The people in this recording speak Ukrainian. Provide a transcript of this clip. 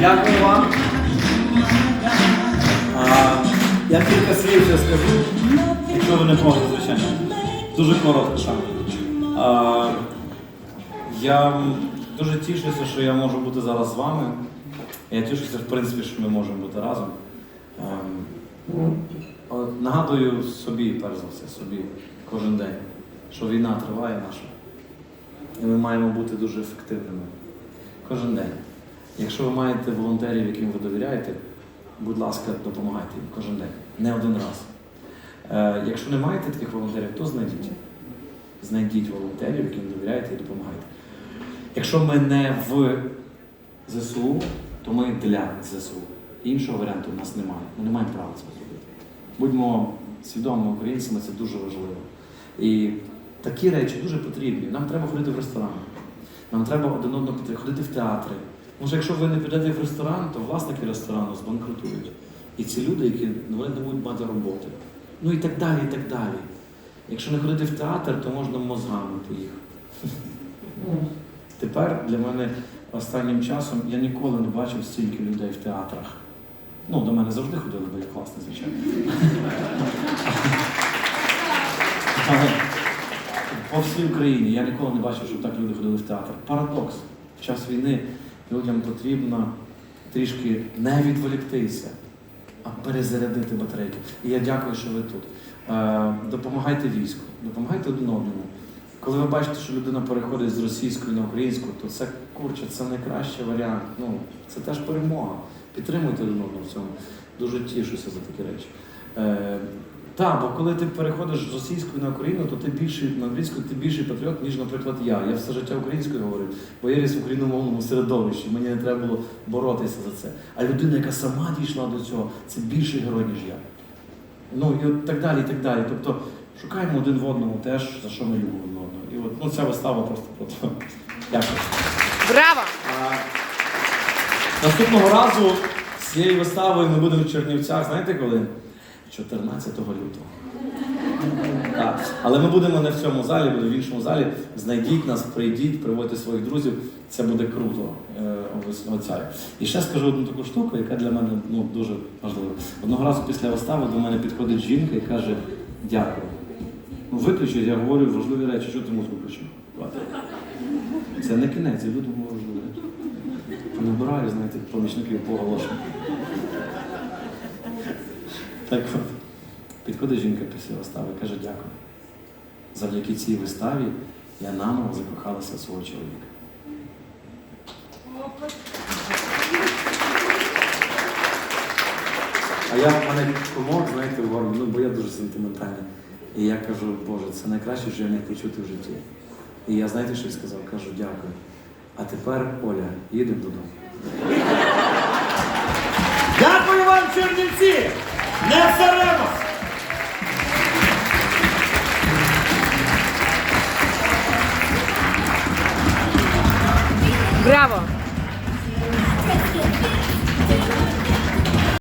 Дякую вам. А, я кілька слів ще скажу, якщо ви не можете, звичайно. Дуже коротко саме. А, я дуже тішуся, що я можу бути зараз з вами. Я тішуся, в принципі, що ми можемо бути разом. Ем, от Нагадую собі, перш за все, собі кожен день, що війна триває наша. І ми маємо бути дуже ефективними. Кожен день. Якщо ви маєте волонтерів, яким ви довіряєте, будь ласка, допомагайте їм кожен день, не один раз. Е, якщо не маєте таких волонтерів, то знайдіть. Знайдіть волонтерів, яким довіряєте і допомагайте. Якщо ми не в ЗСУ, то ми для ЗСУ. Іншого варіанту у нас немає. Ми не маємо права цього зробити. Будьмо свідомими українцями, це дуже важливо. І такі речі дуже потрібні. Нам треба ходити в ресторан. Нам треба один одного ходити в театри. Що якщо ви не підете в ресторан, то власники ресторану збанкрутують. І ці люди, які вони не будуть мати роботи. Ну і так далі, і так далі. Якщо не ходити в театр, то можна мозгами поїхати. Тепер для мене останнім часом я ніколи не бачив стільки людей в театрах. Ну, до мене завжди ходили, бо я класний, звичайно. По всій Україні я ніколи не бачив, щоб так люди ходили в театр. Парадокс. В час війни людям потрібно трішки не відволіктися, а перезарядити батарейки. І я дякую, що ви тут. Е, допомагайте війську, допомагайте один одному. Коли ви бачите, що людина переходить з російської на українську, то це курче, це найкращий варіант. Ну, це теж перемога. Підтримуйте один одного в цьому. Дуже тішуся за такі речі. Так, бо коли ти переходиш з російської на Україну, то ти більший на українську, ти більший патріот, ніж, наприклад, я. Я все життя українською говорив, бо я ріс в україномовному середовищі, мені не треба було боротися за це. А людина, яка сама дійшла до цього, це більший герой, ніж я. Ну і от так далі, і так далі. Тобто шукаємо один в одному теж, за що ми любимо один одного. І от ну, ця вистава просто про це. Дякую. Браво! А, Наступного разу з цією виставою ми будемо в Чернівцях, знаєте коли? 14 лютого. Так. Але ми будемо не в цьому залі, буде в іншому залі. Знайдіть нас, прийдіть, приводьте своїх друзів. Це буде круто. е, обіцяю. І ще скажу одну таку штуку, яка для мене ну, дуже важлива. Одного разу після вистави до мене підходить жінка і каже: дякую. Ну, виключить, я говорю важливі речі, що ти музику включив? Це не кінець, я люди важливі речі. Набираю, знаєте, помічників по оголошенню. Так от, підходить жінка після вистави і каже, дякую. Завдяки цій виставі я наново закохалася в свого чоловіка. А я в мене комок, знаєте, в ну бо я дуже сентиментальний. І я кажу, Боже, це найкраще, що я міг почути в житті. І я знаєте, що я сказав? Кажу, дякую. А тепер, Оля, їдемо додому. Дякую вам, Чернівці! Браво!